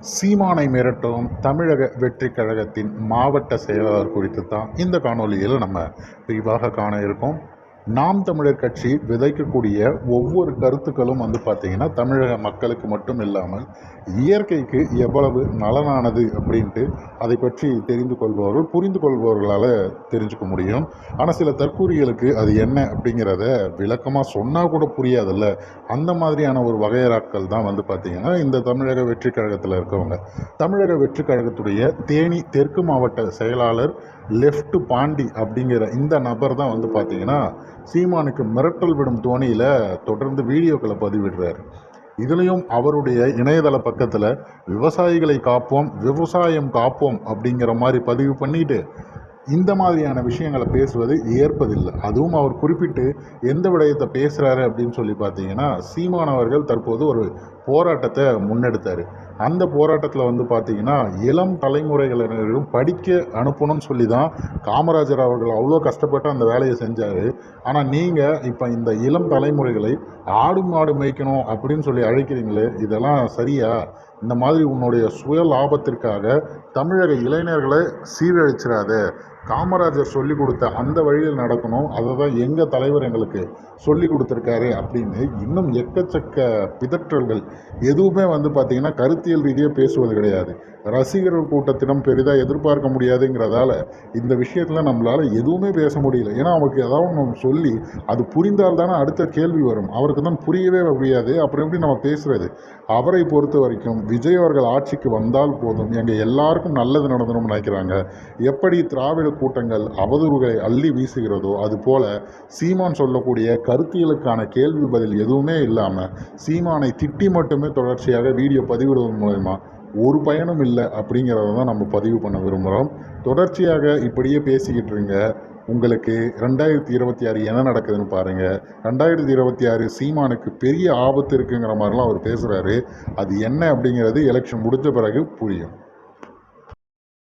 சீமானை மிரட்டும் தமிழக வெற்றிக் கழகத்தின் மாவட்ட செயலாளர் குறித்து தான் இந்த காணொளியில் நம்ம விரிவாக காண இருக்கோம். நாம் தமிழர் கட்சி விதைக்கக்கூடிய ஒவ்வொரு கருத்துக்களும் வந்து பார்த்திங்கன்னா தமிழக மக்களுக்கு மட்டும் இல்லாமல் இயற்கைக்கு எவ்வளவு நலனானது அப்படின்ட்டு அதை பற்றி தெரிந்து கொள்பவர்கள் புரிந்து கொள்பவர்களால் தெரிஞ்சுக்க முடியும். ஆனால் சில தற்கூறிகளுக்கு அது என்ன அப்படிங்கிறத விளக்கமாக சொன்னால் கூட புரியாதில்ல. அந்த மாதிரியான ஒரு வகையறாக்கள் தான் வந்து பார்த்திங்கன்னா இந்த தமிழக வெற்றிக் கழகத்தில் இருக்கவங்க. தமிழக வெற்றிக் கழகத்துடைய தேனி தெற்கு மாவட்ட செயலாளர் லெஃப்ட் பாண்டி அப்படிங்கிற இந்த நபர் தான் வந்து பார்த்திங்கன்னா சீமானுக்கு மிரட்டல் விடும் தோணியில் தொடர்ந்து வீடியோக்களை பதிவிடுறார். இதுலேயும் அவருடைய இணையதள பக்கத்தில் விவசாயிகளை காப்போம் விவசாயம் காப்போம் அப்படிங்கிற மாதிரி பதிவு பண்ணிட்டு இந்த மாதிரியான விஷயங்களை பேசுவது ஏற்பதில்லை. அதுவும் அவர் குறிப்பிட்டு எந்த விடயத்தை பேசுகிறாரு அப்படின்னு சொல்லி பார்த்தீங்கன்னா சீமானவர்கள் தற்போது ஒரு போராட்டத்தை முன்னெடுத்தார். அந்த போராட்டத்தில் வந்து பார்த்தீங்கன்னா இளம் தலைமுறைகளினரும் படிக்க அனுப்பணும்னு சொல்லி தான் காமராஜர் அவர்கள் அவ்வளோ கஷ்டப்பட்டு அந்த வேலையை செஞ்சார். ஆனால் நீங்கள் இப்போ இந்த இளம் தலைமுறைகளை ஆடு மாடு மேய்க்கணும் அப்படின்னு சொல்லி அழைக்கிறீங்களே இதெல்லாம் சரியா? இந்த மாதிரி உன்னுடைய சுய லாபத்திற்காக தமிழக இளைஞர்களை சீரழிச்சிடாத. காமராஜர் சொல்லி கொடுத்த அந்த வழியில் நடக்கணும். அதை தான் எங்கள் தலைவர் எங்களுக்கு சொல்லி கொடுத்துருக்காரு அப்படின்னு இன்னும் எக்கச்சக்க பிதற்றல்கள். எதுவுமே வந்து பார்த்திங்கன்னா கருத்தியல் ரீதியாக பேசுவது கிடையாது. ரசிகர்கள் கூட்டத்திடம் பெரிதாக எதிர்பார்க்க முடியாதுங்கிறதால இந்த விஷயத்தில் நம்மளால் எதுவுமே பேச முடியல. ஏன்னா அவருக்கு ஏதாவது நம்ம சொல்லி அது புரிந்தால் தானே அடுத்த கேள்வி வரும். அவருக்கு தான் புரியவே முடியாது. அப்புறம் எப்படி நம்ம பேசுகிறது அவரை பொறுத்த வரைக்கும் விஜய் அவர்கள் ஆட்சிக்கு வந்தால் போதும். எங்கள் எல்லாருக்கும் நல்லது நடந்தணும்னு நினைக்கிறாங்க. எப்படி திராவிட கூட்டங்கள் அவதூறுகளை அள்ளி வீசுகிறதோ அதுபோல சீமான் சொல்லக்கூடிய கருத்தியலுக்கான கேள்வி பதில் எதுவுமே இல்லாமல் சீமானை திட்டி மட்டுமே தொடர்ச்சியாக வீடியோ பதிவிடுவதன் மூலயமா ஒரு பயனும் இல்லை அப்படிங்கிறத தான் நம்ம பதிவு பண்ண விரும்புகிறோம் தொடர்ச்சியாக இப்படியே பேசிக்கிட்டு இருங்க. உங்களுக்கு ரெண்டாயிரத்தி இருபத்தி ஆறு என்ன நடக்குதுன்னு பாருங்கள் ரெண்டாயிரத்தி இருபத்தி ஆறு சீமானுக்கு பெரிய ஆபத்து இருக்குங்கிற மாதிரிலாம் அவர் பேசுகிறாரு அது என்ன அப்படிங்கிறது எலெக்ஷன் முடிஞ்ச பிறகு புரியும்.